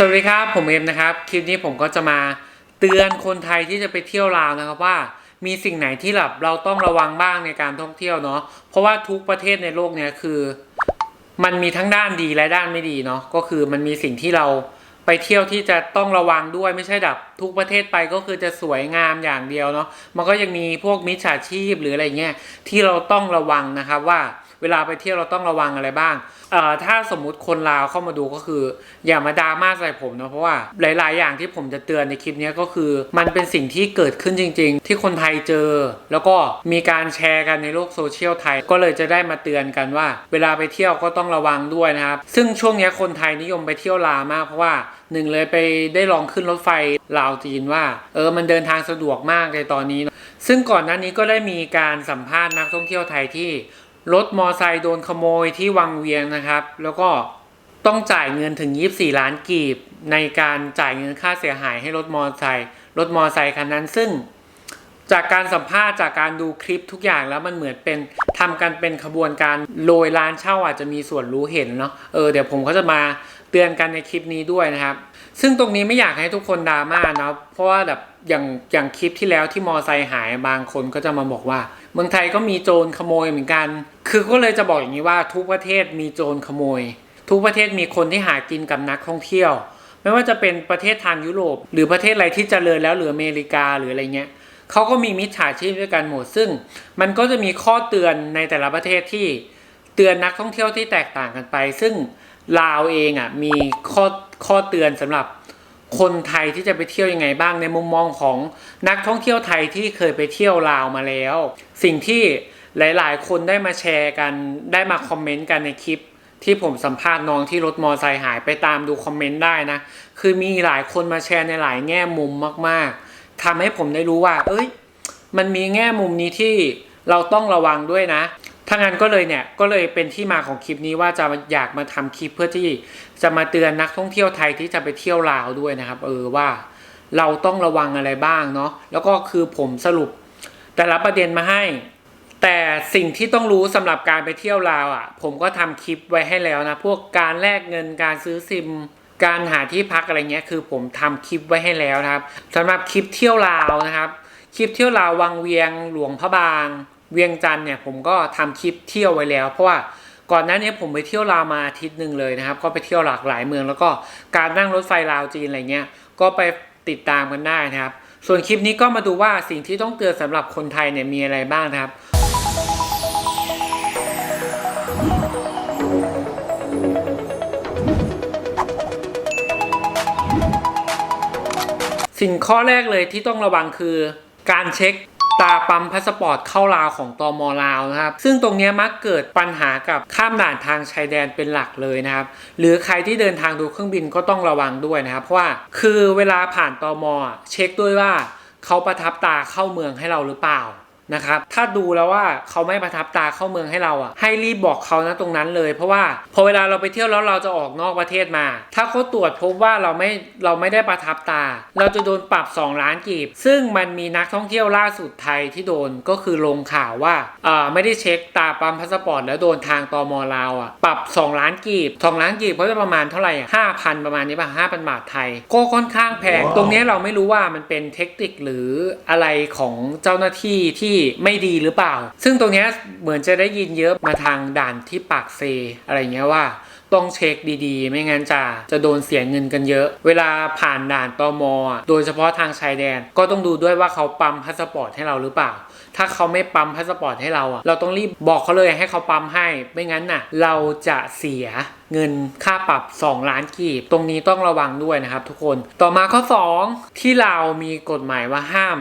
สวัสดีครับ ผมเอ็มนะครับ คลิปนี้ผมก็จะมาเตือนคนไทยที่จะไปเที่ยวลาวนะครับว่ามีสิ่งไหนที่แบบเราต้องระวังบ้างในการท่องเที่ยวเนาะเพราะว่าทุกประเทศในโลกเนี้ยคือ มันมีทั้งด้านดีและด้านไม่ดีเนาะก็คือมันมีสิ่งที่เราไปเที่ยวที่จะต้องระวังด้วยไม่ใช่แบบทุกประเทศไปก็คือจะสวยงามอย่างเดียวเนาะมันก็ยังมีพวกมิจฉาชีพหรืออะไรเงี้ยที่เราต้องระวังนะครับว่า เวลาไปเที่ยวเราต้องระวังอะไรบ้างเอ่อถ้าสมมุติคนลาวเข้ามาดูก็คือ อย่ามาดราม่าใส่ผมนะเพราะว่าหลาย ๆ อย่างที่ผมจะเตือนในคลิปนี้ก็คือ มันเป็นสิ่งที่เกิดขึ้นจริง ๆ ที่คนไทยเจอ แล้วก็มีการแชร์กันในโลกโซเชียลไทย ก็เลยจะได้มาเตือนกันว่า เวลาไปเที่ยวก็ต้องระวังด้วยนะครับซึ่งช่วงนี้คนไทยนิยมไปเที่ยวลาวมากเพราะว่าหนึ่งเลยไปได้ลองขึ้นรถไฟลาวจีนว่า เออมันเดินทางสะดวกมากในตอนนี้ ซึ่งก่อนหน้านี้ก็ได้มีการสัมภาษณ์นักท่องเที่ยวไทยที่ รถมอไซค์โดนขโมยที่วังเวียงนะครับ แล้วก็ต้องจ่ายเงินถึง 24 ล้านกีบ ในการจ่ายเงินค่าเสียหายให้รถมอไซค์รถมอไซค์คันนั้นซึ่ง จากการสัมภาษณ์จากการดูคลิปทุกอย่างแล้วมันเหมือนเป็นทำกันเป็นขบวนการโดยร้านเช่าอาจจะมีส่วนรู้เห็นเนาะเออเดี๋ยวผมก็จะมาเตือนกันในคลิปนี้ด้วยนะครับ ซึ่งตรงนี้ไม่อยากให้ทุกคนดราม่านะเพราะว่าแบบอย่างอย่างคลิปที่แล้วที่มอไซค์หายบางคนก็จะมาบอกว่า เมืองไทยก็มีโจรขโมยเหมือนกัน คือก็เลยจะบอกอย่างนี้ว่าทุกประเทศมีโจรขโมย ทุกประเทศมีคนที่หากินกับนักท่องเที่ยว ไม่ว่าจะเป็นประเทศทางยุโรป หรือประเทศอะไรที่เจริญแล้วหรืออเมริกาหรืออะไรเงี้ยเขาก็มีมิจฉาชีพด้วยกันหมดซึ่ง มันก็จะมีข้อเตือนในแต่ละประเทศที่เตือนนักท่องเที่ยวที่แตกต่างกันไป ซึ่งลาวเองอะมีข้อข้อเตือนสำหรับคนไทยที่จะไปเที่ยวยังไงบ้างในมุมมองของนักท่องเที่ยวไทยที่เคยไปเที่ยวลาวมาแล้ว สิ่งที่ หลาย ๆ คนได้มาแชร์กัน ได้มาคอมเมนต์กันในคลิป ที่ผมสัมภาษณ์น้องที่รถมอไซค์หายไปตามดูคอมเมนต์ได้นะ คือมีหลายคนมาแชร์ในหลายแง่มุมมาก ๆทำให้ผมได้รู้ว่า เอ้ย มันมีแง่มุมนี้ที่เราต้องระวังด้วยนะถ้างั้นก็เลยเนี่ยก็เลยเป็นที่มาของคลิปนี้ว่าจะอยากมาทำคลิปเพื่อที่จะมาเตือนนักท่องเที่ยวไทยที่จะไปเที่ยวลาวด้วยนะครับ เออว่าเราต้องระวังอะไรบ้างเนาะแล้วก็คือผมสรุปแต่ละประเด็นมาให้ แต่สิ่งที่ต้องรู้สำหรับการไปเที่ยวลาวอะ ผมก็ทำคลิปไว้ให้แล้วนะ พวกการแลกเงินการซื้อซิม การหาที่พักอะไรเงี้ยคือผมทำคลิปไว้ให้แล้วนะครับสำหรับคลิปเที่ยวลาวนะครับคลิปเที่ยวลาววังเวียงหลวงพระบาง เวียงจันทร์เนี่ยผมก็ทำคลิปเที่ยวไว้แล้ว เพราะว่าก่อนหน้านี้ผมไปเที่ยวลาวมาอาทิตย์หนึ่งเลยนะครับ ก็ไปเที่ยวหลากหลายเมือง แล้วก็การนั่งรถไฟลาวจีนอะไรเงี้ยก็ไปติดตามกันได้นะครับ ส่วนคลิปนี้ก็มาดูว่าสิ่งที่ต้องเตือนสำหรับคนไทยเนี่ยมีอะไรบ้างนะครับ สิ่งข้อแรกเลยที่ต้องระวังคือการเช็คตาปั๊มพาสปอร์ตเข้าลาวของตมลาวนะครับ ซึ่งตรงนี้มักเกิดปัญหากับข้ามด่านทางชายแดนเป็นหลักเลยนะครับ หรือใครที่เดินทางดูเครื่องบินก็ต้องระวังด้วยนะครับ เพราะว่าคือเวลาผ่านตมอเช็คด้วยว่าเขาประทับตาเข้าเมืองให้เราหรือเปล่า นะครับถ้าดูแล้วว่าเขาไม่ประทับตาเข้าเมืองให้เราอะให้รีบบอกเขานะตรงนั้นเลย เพราะว่าพอเวลาเราไปเที่ยวแล้วเราจะออกนอกประเทศมา ถ้าเขาตรวจพบว่าเราไม่เราไม่ได้ประทับตา เราจะโดนปรับ 2 ล้านกีบ ซึ่งมันมีนักท่องเที่ยวล่าสุดไทยที่โดนก็คือลงข่าวว่าอ่าไม่ได้เช็คตาปั๊มพาสปอร์ตแล้วโดนทางตมลาวอะปรับ 2 ล้านกีบ 2 ล้านกีบก็จะประมาณเท่าไหร่อะ5,000ประมาณนี้ป่ะ5,000บาทไทย ก็ค่อนข้างแพง ตรงเนี้ยเราไม่รู้ว่ามันเป็นเทคนิคหรืออะไรของเจ้าหน้าที่ที่ไม่ดีหรือเปล่า ซึ่งตรงนี้เหมือนจะได้ยินเยอะมาทางด่านที่ปากเซอะไรเงี้ยว่าต้องเช็คดีๆ ไม่งั้นจะจะโดนเสียเงินกันเยอะ เวลาผ่านด่านตมอะโดยเฉพาะทางชายแดน ก็ต้องดูด้วยว่าเขาปั๊มพาสปอร์ตให้เราหรือเปล่า ถ้าเขาไม่ปั๊มพาสปอร์ตให้เราอะ เราต้องรีบบอกเขาเลยให้เขาปั๊มให้ ไม่งั้นน่ะ เราจะเสียเงินค่าปรับ 2 ล้านกีบ ตรงนี้ต้องระวังด้วยนะครับทุกคน ต่อมาข้อ 2 ที่เรามีกฎหมายว่าห้าม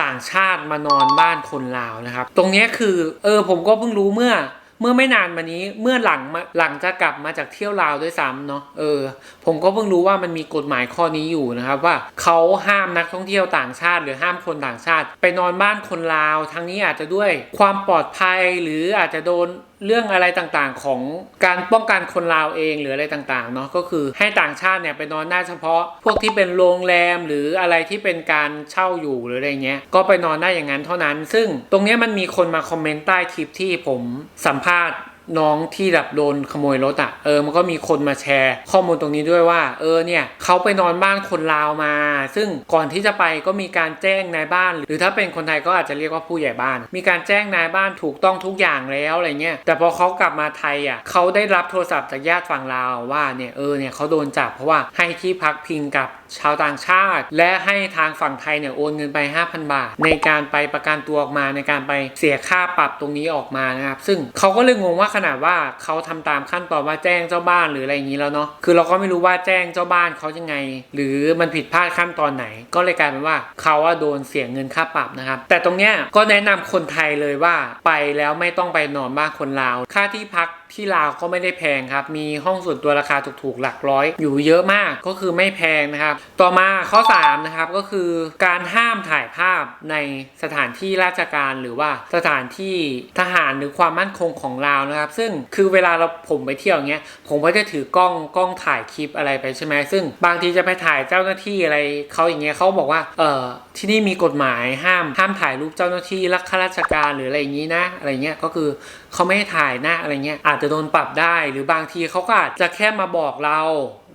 ต่างชาติมานอนบ้านคนลาวนะครับ ตรงนี้คือเออผมก็เพิ่งรู้เมื่อเมื่อไม่นานมานี้เมื่อหลังหลังจะกลับมาจากเที่ยวลาวด้วยซ้ำเนาะเออ ผมก็เพิ่งรู้ว่ามันมีกฎหมายข้อนี้อยู่นะครับ ว่าเขาห้ามนักท่องเที่ยวต่างชาติ หรือห้ามคนต่างชาติ ไปนอนบ้านคนลาว ทั้งนี้อาจจะด้วยความปลอดภัยหรืออาจจะโดนเรื่องอะไรต่างๆของการป้องกันคนลาวเองหรืออะไรต่างๆเนาะก็คือให้ต่างชาติเนี่ยไปนอนได้เฉพาะ พวกที่เป็นโรงแรมหรืออะไรที่เป็นการเช่าอยู่หรืออะไรเงี้ยก็ไปนอนได้อย่างนั้นเท่านั้น ซึ่งตรงนี้มันมีคนมาคอมเมนต์ใต้คลิปที่ผมสัมภาษณ์ น้องที่แบบโดนขโมยรถอะ่ะเออมันก็มีคนมาแชร์ ข้อมูลตรงนี้ด้วยว่า เออเนี่ยเขาไปนอนบ้านคนลาวมา ซึ่งก่อนที่จะไปก็มีการแจ้งนายบ้าน หรือถ้าเป็นคนไทยก็อาจจะเรียกว่าผู้ใหญ่บ้าน มีการแจ้งนายบ้านถูกต้องทุกอย่างแล้วอะไรเงี้ยแต่พอเขากลับมาไทยอะเขาได้รับโทรศัพท์จากญาติฝั่งลาวว่าเนี่ยเออเนี่ยเขาโดนจับเพราะว่าให้ที่พักพิงกับ ชาวต่างชาติ และให้ทางฝั่งไทยเนี่ยโอนเงินไป 5,000 บาท ในการไปประกันตัวออกมาในการไปเสียค่าปรับตรงนี้ออกมานะครับ ซึ่งเขาก็เลยงงว่าขนาดว่าเขาทำตามขั้นตอนว่าแจ้งเจ้าบ้านหรืออะไรอย่างนี้แล้วเนาะคือเราก็ไม่รู้ว่าแจ้งเจ้าบ้านเขายังไง หรือมันผิดพลาดขั้นตอนไหน ก็เลยกลายเป็นว่าเขาว่าโดนเสียเงินค่าปรับนะครับ แต่ตรงเนี้ยก็แนะนำคนไทยเลยว่าไปแล้วไม่ต้องไปนอนบ้านคนลาว ค่าที่พัก ที่ลาวก็ไม่ได้แพงครับ มีห้องส่วนตัวราคาถูกๆหลักร้อย อยู่เยอะมากก็คือไม่แพงนะครับ ต่อมาข้อ3นะครับก็คือการห้ามถ่ายภาพในสถานที่ราชการหรือว่าสถานที่ทหารหรือความมั่นคงของลาวนะครับ ซึ่งคือเวลาเราผมไปเที่ยวเงี้ยผมก็จะถือกล้องกล้องถ่ายคลิปอะไรไปใช่ไหมซึ่ง บางทีจะไปถ่ายเจ้าหน้าที่อะไรเขาอย่างเงี้ยเขาบอกว่าเออที่นี่มีกฎหมายห้ามห้ามถ่ายรูปเจ้าหน้าที่รักข้าราชการหรืออะไรอย่างงี้นะอะไรเงี้ยก็คือ เขาไม่ให้ถ่ายหน้าอะไรเงี้ยอาจจะโดนปรับได้ หรือบางทีเขาก็อาจจะแค่มาบอกเรา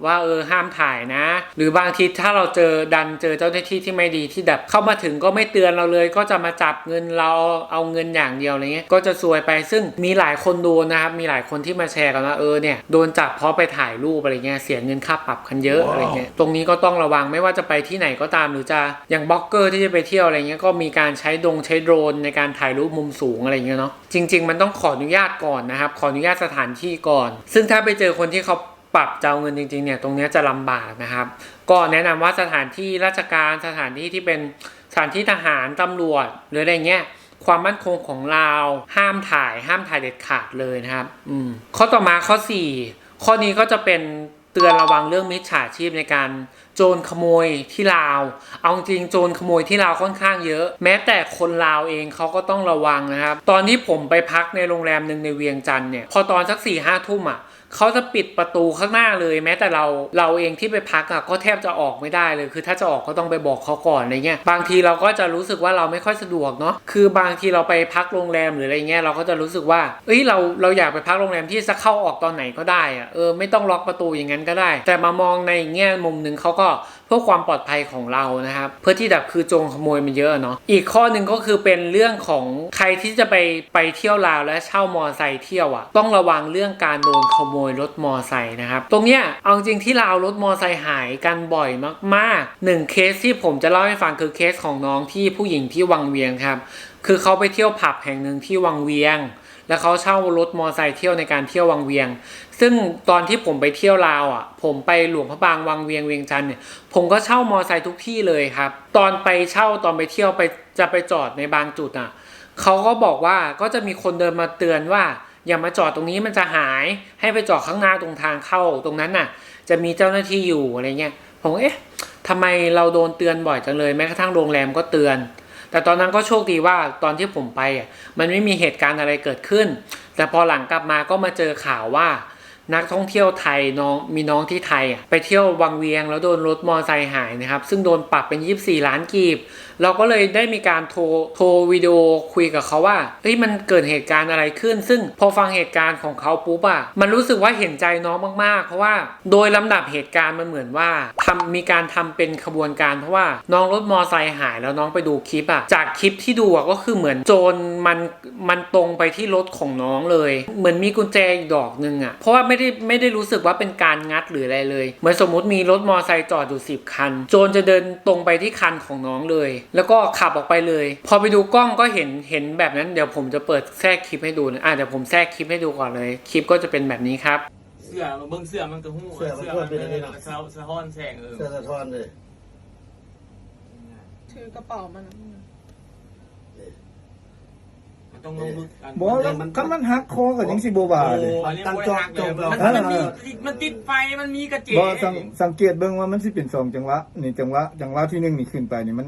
ว่าเออห้ามถ่ายนะ หรือบางทีถ้าเราเจอดันเจอเจ้าหน้าที่ที่ไม่ดีที่แบบเข้ามาถึงก็ไม่เตือนเราเลย ก็จะมาจับเงินเราเอาเงินอย่างเดียวอะไรเงี้ยก็จะซวยไปซึ่งมีหลายคนโดนนะครับมีหลายคนที่มาแชร์กันว่าเออเนี่ยโดนจับเพราะไปถ่ายรูปอะไรเงี้ยเสียเงินค่าปรับกันเยอะอะไรเงี้ยตรงนี้ก็ต้องระวังไม่ว่าจะไปที่ไหนก็ตามหรือจะอย่างบล็อกเกอร์ที่จะไปเที่ยวอะไรเงี้ยก็มีการใช้ดงใช้โดรนในการถ่ายรูปมุมสูงอะไรเงี้ยเนาะจริง ๆ มันต้องขออนุญาตก่อนนะครับขออนุญาตสถานที่ก่อน ซึ่งถ้าไปเจอคนที่เขา ปรับจะเอาเงินจริงๆเนี่ยตรงนี้จะลำบากนะครับ ก็แนะนำว่าสถานที่ราชการสถานที่ที่เป็นสถานที่ทหารตำรวจหรืออะไรเงี้ยความมั่นคงของเราห้ามถ่ายห้ามถ่ายเด็ดขาดเลยนะครับอืมข้อต่อมาข้อ 4 ข้อนี้ก็จะเป็นเตือนระวังเรื่องมิจฉาชีพในการโจรขโมยที่ลาว เอาจริงโจรขโมยที่ลาวค่อนข้างเยอะ แม้แต่คนลาวเองเขาก็ต้องระวังนะครับ ตอนที่ผมไปพักในโรงแรมหนึ่งในเวียงจันทร์เนี่ย พอตอนสัก4ี่ห้าทุ่มอะ เขาจะปิดประตูข้างหน้าเลยแม้แต่เราเราเองที่ไปพักอะก็แทบจะออกไม่ได้เลย คือถ้าจะออกก็ต้องไปบอกเขาก่อนอะไรเงี้ยบางทีเราก็จะรู้สึกว่าเราไม่ค่อยสะดวกเนาะคือบางทีเราไปพักโรงแรมหรืออะไรเงี้ยเราก็จะรู้สึกว่าเอ้ยเราเราอยากไปพักโรงแรมที่จะเข้าออกตอนไหนก็ได้อะเออไม่ต้องล็อกประตูอย่างนั้นก็ได้ แต่มามองในแง่มุมหนึ่งเขาก็ เพื่อความปลอดภัยของเรานะครับ เพื่อที่แบบคือโจรขโมยมันเยอะเนาะอีกข้อหนึ่งก็คือเป็นเรื่องของใครที่จะไปไปเที่ยวลาวและเช่ามอไซค์เที่ยวอะต้องระวังเรื่องการโดนขโมยรถมอไซค์นะครับตรงเนี้ยเอาจริงที่ลาวรถมอไซค์หายกันบ่อยมากๆหนึ่งเคสที่ผมจะเล่าให้ฟังคือเคสของน้องที่ผู้หญิงที่วังเวียงครับคือเขาไปเที่ยวผับแห่งหนึ่งที่วังเวียง แล้วเขาเช่ารถมอไซค์เที่ยวในการเที่ยววังเวียง ซึ่งตอนที่ผมไปเที่ยวลาวอะ ผมไปหลวงพระบางวังเวียงเวียงจันทร์เนี่ยผมก็เช่ามอไซค์ทุกที่เลยครับ ตอนไปเช่าตอนไปเที่ยวไปจะไปจอดในบางจุดอะเขาก็บอกว่าก็จะมีคนเดินมาเตือนว่า อย่ามาจอดตรงนี้มันจะหายให้ไปจอดข้างหน้าตรงทางเข้าตรงนั้นน่ะ จะมีเจ้าหน้าที่อยู่อะไรเงี้ยผมเอ๊ะทำไมเราโดนเตือนบ่อยจังเลยแม้กระทั่งโรงแรมก็เตือน แต่ตอนนั้นก็โชคดีว่าตอนที่ผมไปอะมันไม่มีเหตุการณ์อะไรเกิดขึ้น แต่พอหลังกลับมาก็มาเจอข่าวว่านักท่องเที่ยวไทยน้องมีน้องที่ไทยอะไปเที่ยววังเวียงแล้วโดนรถมอไซค์หายนะครับ ซึ่งโดนปรับเป็น 24 ล้านกีบ เราก็เลยได้มีการโทรโทรวิดีโอคุยกับเขาว่าเฮ้ยมันเกิดเหตุการณ์อะไรขึ้น ซึ่งพอฟังเหตุการณ์ของเขาปุ๊บอะมันรู้สึกว่าเห็นใจน้องมากๆ เพราะว่าโดยลำดับเหตุการณ์มันเหมือนว่าทำมีการทำเป็นขบวนการเพราะว่าน้องรถมอไซค์หายแล้วน้องไปดูคลิปอะจากคลิปที่ดูอะก็คือเหมือนโจรมันมันตรงไปที่รถของน้องเลย เหมือนมีกุญแจอีกดอกหนึ่งอะเพราะว่าไม่ได้ไม่ได้รู้สึกว่าเป็นการงัดหรืออะไรเลยเหมือนสมมติมีรถมอไซค์จอดอยู่สิบคัน โจรจะเดินตรงไปที่คันของน้องเลยแล้วก็ขับออกไปเลย พอไปดูกล้องก็เห็นเห็นแบบนั้นเดี๋ยวผมจะเปิดแทรกคลิปให้ดูนะอะเดี๋ยวผมแทรกคลิปให้ดูก่อนเลย คลิปก็จะเป็นแบบนี้ครับ เสื้อเบิ่งเสื้อมันก็หู้เสื้อมันก็เป็นอย่างนี้เนาะสะสะท้อนแสงเออเสื้อสะท้อนเลยถือกระเป๋ามันอะมันต้องลงมือกันบอกแล้วคันมันหักคอก็ยังสิบ่ว่าเลยโอ้ยตั้งจอบจบมันมันมีมันติดไฟมันมีกระเจบ่สังสังเกตเบิ่งว่ามันสิเป็นสองจังหวะนี่จังหวะจังหวะที่หนึ่งนี่ขึ้นไปนี่มัน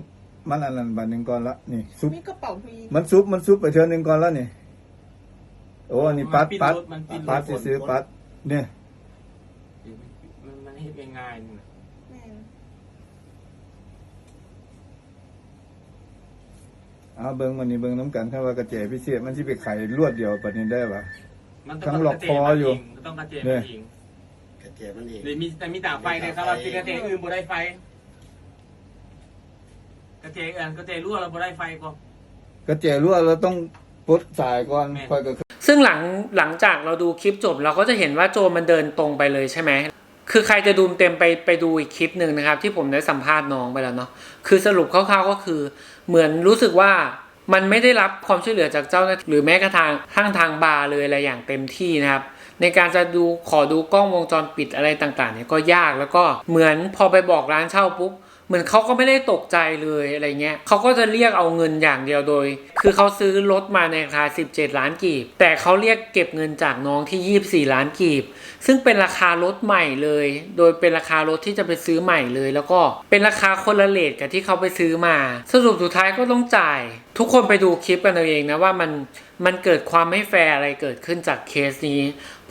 มันอันนั้นบัดหนึงก่อนละนี่ซุปมีกระเป๋าผู้หญิงมันซุปมันซุปไปเทื่อหนึงก่อนแล้วนี่โอ้อันนี้ปัดปัดมันปิดรถปัดซื้อๆปัด เนี่ยมันมันเฮ็ดง่ายๆนี่นะแม่นเอาเบิ่งมันนี่เบิ่งน้ำกันถ้าว่ากระแจพิเศษมันสิไปไขรวดเดียวบัดนี้ได้ปะ มันทั้งหลอกคออยู่มันต้องกระเจมเนี่ยจริงกระเจี๊ยบมันเองหรือมีแต่มีตาไฟเนี่ยครับว่าเป็นกระเจอื่นบ่ได้ไฟ กระเจอื่นกระเจรั่วเราบ่ได้ไฟก็ก็เจรั่วเราต้องปลดสายก่อนแม่ค่อยก็ซึ่งหลังหลังจากเราดูคลิปจบเราก็จะเห็นว่าโจรมันเดินตรงไปเลยใช่ไหมคือใครจะดูเต็มไปไปดูอีกคลิปหนึ่งนะครับ ที่ผมได้สัมภาษณ์น้องไปแล้วเนาะคือสรุปคร่าวๆก็คือ เหมือนรู้สึกว่ามันไม่ได้รับความช่วยเหลือจากเจ้าหน้าที่หรือแม้กระทั่งทางทางบาร์เลยอะไรอย่างเต็มที่นะครับ ในการจะดูขอดูกล้องวงจรปิดอะไรต่างๆเนี่ยก็ยากแล้วก็เหมือนพอไปบอกร้านเช่าปุ๊บ เหมือนเขาก็ไม่ได้ตกใจเลยอะไรเงี้ยเขาก็จะเรียกเอาเงินอย่างเดียวโดย คือเขาซื้อรถมาในราคา 17 ล้านกีบ แต่เขาเรียกเก็บเงินจากน้องที่ 24 ล้านกีบ ซึ่งเป็นราคารถใหม่เลย โดยเป็นราคารถที่จะไปซื้อใหม่เลย แล้วก็เป็นราคาคนละเลทกับที่เขาไปซื้อมา สรุปสุดท้ายก็ต้องจ่าย ทุกคนไปดูคลิปกันเอาเองนะว่ามันมันเกิดความไม่แฟร์อะไรเกิดขึ้นจากเคสนี้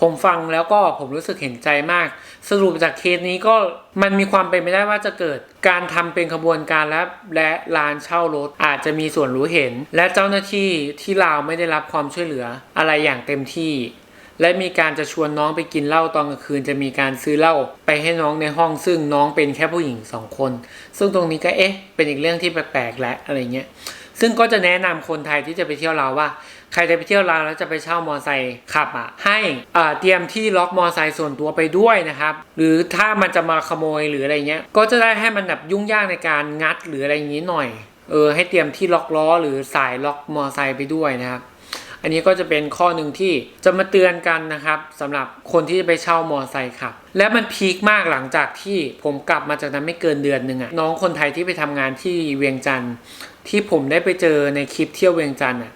ผมฟังแล้วก็ผมรู้สึกเห็นใจมาก สรุปจากเคสนี้ก็มันมีความเป็นไปได้ว่าจะเกิดการทำเป็นขบวนการและและร้านเช่ารถอาจจะมีส่วนรู้เห็น และเจ้าหน้าที่ที่ลาวไม่ได้รับความช่วยเหลืออะไรอย่างเต็มที่ และมีการจะชวนน้องไปกินเหล้าตอนกลางคืนจะมีการซื้อเหล้าไปให้น้องในห้องซึ่งน้องเป็นแค่ผู้หญิงสองคน ซึ่งตรงนี้ก็เอ๊ะเป็นอีกเรื่องที่แปลกๆและอะไรเงี้ยซึ่งก็จะแนะนำคนไทยที่จะไปเที่ยวลาวว่า ใครจะไปเที่ยวลาวแล้วจะไปเช่ามอไซค์ขับอะให้เตรียมที่ล็อกมอไซค์ส่วนตัวไปด้วยนะครับ หรือถ้ามันจะมาขโมยหรืออะไรเงี้ย ก็จะได้ให้มันแบบยุ่งยากในการงัดหรืออะไรอย่างนี้หน่อย เออให้เตรียมที่ล็อกล้อหรือสายล็อกมอไซค์ไปด้วยนะครับอันนี้ก็จะเป็นข้อหนึ่งที่จะมาเตือนกันนะครับสำหรับคนที่จะไปเช่ามอไซค์ขับ และมันพีคมากหลังจากที่ผมกลับมาจากนั้นไม่เกินเดือนหนึ่งอะน้องคนไทยที่ไปทำงานที่เวียงจันทร์ที่ผมได้ไปเจอในคลิปเที่ยวเวียงจันทร์อะ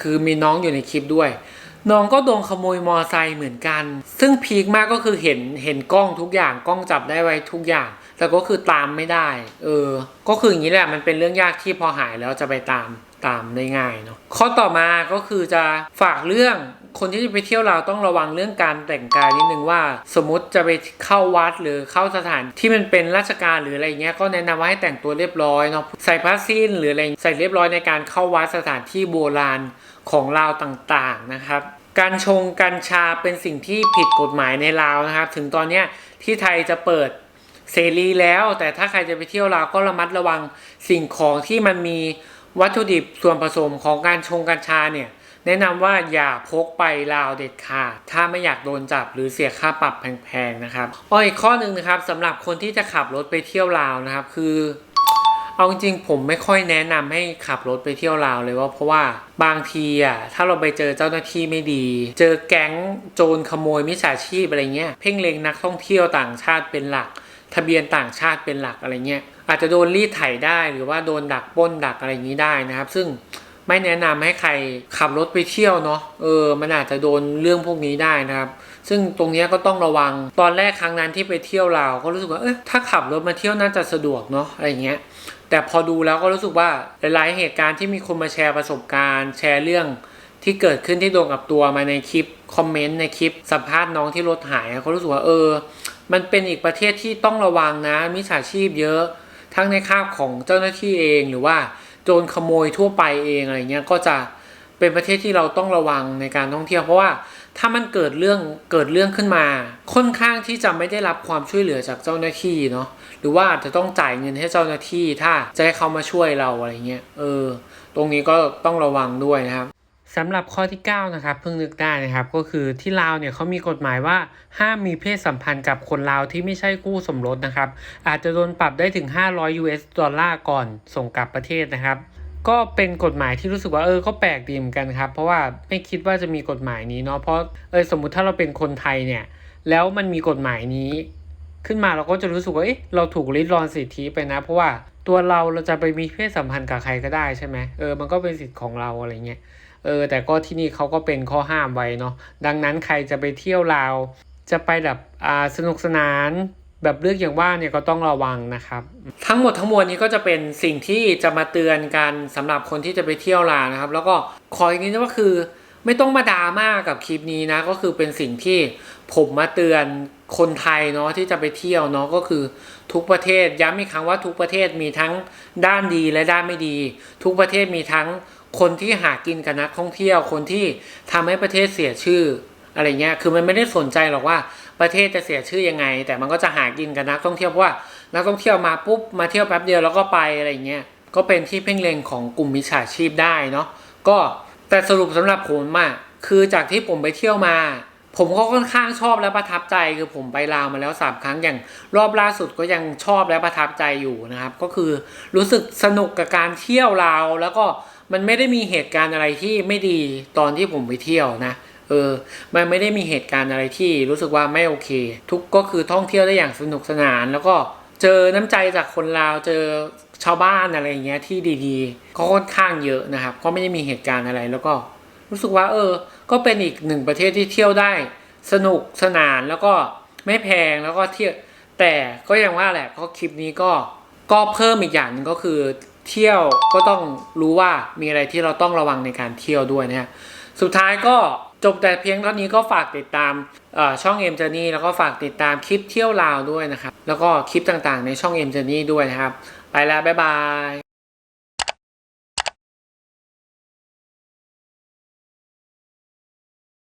คือมีน้องอยู่ในคลิปด้วย น้องก็โดนขโมยมอไซค์เหมือนกัน ซึ่งพีคมากก็คือเห็นเห็นกล้องทุกอย่างกล้องจับได้ไว้ทุกอย่าง แต่ก็คือตามไม่ได้ เออ ก็คืออย่างนี้แหละมันเป็นเรื่องยากที่พอหายแล้วจะไปตามตามได้ง่ายเนาะข้อต่อมาก็คือจะฝากเรื่อง คนที่จะไปเที่ยวเราวต้องระวังเรื่องการแต่งกายนิดนึงว่า สมมติจะไปเข้าวัดหรือเข้าสถานที่มันเป็นราชการหรืออะไรเงี้ยก็แนะนำว่าให้แต่งตัวเรียบร้อยเนาะใส่ผ้าสิ้นหรืออะไรใส่เรียบร้อยในการเข้าวัดสถานที่โบราณของลาวต่างๆนะครับ การชงกัญชาเป็นสิ่งที่ผิดกฎหมายในลาวนะครับ ถึงตอนเนี้ยที่ไทยจะเปิดเสรีแล้ว แต่ถ้าใครจะไปเที่ยวลาวก็ระมัดระวังสิ่งของที่มันมีวัตถุดิบส่วนผสมของการชงกัญชาเนี่ย แนะนำว่าอย่าพกไปลาวเด็ดขาดถ้าไม่อยากโดนจับหรือเสียค่าปรับแพงๆนะครับอ้ออีกข้อหนึ่งนะครับสำหรับคนที่จะขับรถไปเที่ยวลาวนะครับคือเอาจริงๆผมไม่ค่อยแนะนำให้ขับรถไปเที่ยวลาวเลยว่าเพราะว่าบางทีอะถ้าเราไปเจอเจ้าหน้าที่ไม่ดี เจอแก๊งโจรขโมยมิจฉาชีพอะไรเงี้ยเพ่งเล็งนักท่องเที่ยวต่างชาติเป็นหลัก ทะเบียนต่างชาติเป็นหลักอะไรเงี้ยอาจจะโดนรีดไถได้หรือว่าโดนดักป้นดักอะไรอย่างนี้ได้นะครับ ซึ่ง ไม่แนะนำให้ใครขับรถไปเที่ยวเนาะเออ มันอาจจะโดนเรื่องพวกนี้ได้นะครับ ซึ่งตรงนี้ก็ต้องระวังตอนแรกครั้งนั้นที่ไปเที่ยวลาวก็รู้สึกว่าเออถ้าขับรถมาเที่ยวน่าจะสะดวกเนาะอะไรเงี้ยแต่พอดูแล้วก็รู้สึกว่าหลาย ๆ เหตุการณ์ที่มีคนมาแชร์ประสบการณ์ แชร์เรื่องที่เกิดขึ้นที่โดนกับตัวมาในคลิปคอมเมนต์ในคลิปสัมภาษณ์น้องที่รถหายเขารู้สึกว่าเออ มันเป็นอีกประเทศที่ต้องระวังนะมิจฉาชีพเยอะ ทั้งในคาบของเจ้าหน้าที่เองหรือว่า โจรขโมยทั่วไปเองอะไรเงี้ยก็จะเป็นประเทศที่เราต้องระวังในการท่องเที่ยว เพราะว่าถ้ามันเกิดเรื่องเกิดเรื่องขึ้นมา ค่อนข้างที่จะไม่ได้รับความช่วยเหลือจากเจ้าหน้าที่เนาะหรือว่าอาจจะต้องจ่ายเงินให้เจ้าหน้าที่ถ้าจะให้เขามาช่วยเราอะไรเงี้ยเออ ตรงนี้ก็ต้องระวังด้วยนะครับ สำหรับข้อที่ 9 นะครับเพิ่งนึกได้นะครับก็คือที่ลาวเนี่ยเขามีกฎหมายว่าห้ามมีเพศสัมพันธ์กับคนลาวที่ไม่ใช่คู่สมรสนะครับ อาจจะโดนปรับได้ถึง 500 US ดอลลาร์ก่อนส่งกลับประเทศนะครับ ก็เป็นกฎหมายที่รู้สึกว่าเออก็แปลกดีเหมือนกันครับ เพราะว่าไม่คิดว่าจะมีกฎหมายนี้เนาะเพราะเออสมมุติถ้าเราเป็นคนไทยเนี่ย แล้วมันมีกฎหมายนี้ ขึ้นมาเราก็จะรู้สึกว่าเอ๊ะเราถูกริดรอนสิทธิไปนะ เพราะว่าตัวเราเราจะไปมีเพศสัมพันธ์กับใครก็ได้ใช่ไหมเออมันก็เป็นสิทธิ์ของเราอะไรเงี้ย เออแต่ก็ที่นี่เขาก็เป็นข้อห้ามไว้เนาะดังนั้นใครจะไปเที่ยวลาว จะไปแบบอ่าสนุกสนานแบบเลือกอย่างว่าเนี่ยก็ต้องระวังนะครับ ทั้งหมดทั้งมวลนี้ก็จะเป็นสิ่งที่จะมาเตือนกันสำหรับคนที่จะไปเที่ยวลาวนะครับ แล้วก็ขออีกนิดนึงก็คือ ไม่ต้องมาดราม่ากับคลิปนี้นะก็คือเป็นสิ่งที่ผมมาเตือนคนไทยเนาะที่จะไปเที่ยวเนาะก็คือทุกประเทศย้ำอีกครั้งว่าทุกประเทศมีทั้งด้านดีและด้านไม่ดี ทุกประเทศมีทั้ง คนที่หากินกับนักท่องเที่ยว คนที่ทำให้ประเทศเสียชื่ออะไรเงี้ย คือมันไม่ได้สนใจหรอกว่าประเทศจะเสียชื่อยังไง แต่มันก็จะหากินกับนักท่องเที่ยวเพราะว่านักท่องเที่ยวมาปุ๊บมาเที่ยวแป๊บเดียวแล้วก็ไปอะไรเงี้ย ก็เป็นที่เพ่งเล็งของกลุ่มมิจฉาชีพได้เนาะ ก็แต่สรุปสำหรับผมอะคือจากที่ผมไปเที่ยวมา ผมก็ค่อนข้างชอบและประทับใจคือผมไปลาวมาแล้วสามครั้งอย่างรอบล่าสุดก็ยังชอบและประทับใจอยู่นะครับ ก็คือรู้สึกสนุกกับการเที่ยวลาวแล้วก็ มันไม่ได้มีเหตุการณ์อะไรที่ไม่ดีตอนที่ผมไปเที่ยวนะเออ มันไม่ได้มีเหตุการณ์อะไรที่รู้สึกว่าไม่โอเค ทุกก็คือท่องเที่ยวได้อย่างสนุกสนาน แล้วก็เจอน้ำใจจากคนลาวเจอชาวบ้านอะไรอย่างเงี้ยที่ดีๆก็ค่อนข้างเยอะนะครับ ก็ไม่ได้มีเหตุการณ์อะไรแล้วก็รู้สึกว่า เออ ก็เป็นอีกหนึ่งประเทศที่เที่ยวได้ สนุกสนานแล้วก็ไม่แพงแล้วก็เที่ยวแต่ก็ยังว่าแหละก็คลิปนี้ก็ก็เพิ่มอีกอย่างหนึงก็คือ เที่ยวก็ต้องรู้ว่ามีอะไรที่เราต้องระวังในการเที่ยวด้วยนะฮะสุดท้ายก็จบแต่เพียงเท่านี้ก็ฝากติดตามช่อช่อง M Journey แล้วก็ฝากติดตามคลิปเที่ยวลาวด้วยนะครับ แล้วก็คลิปต่างๆในช่อง M Journey ด้วยนะครับ ไปแล้ว บ๊ายบาย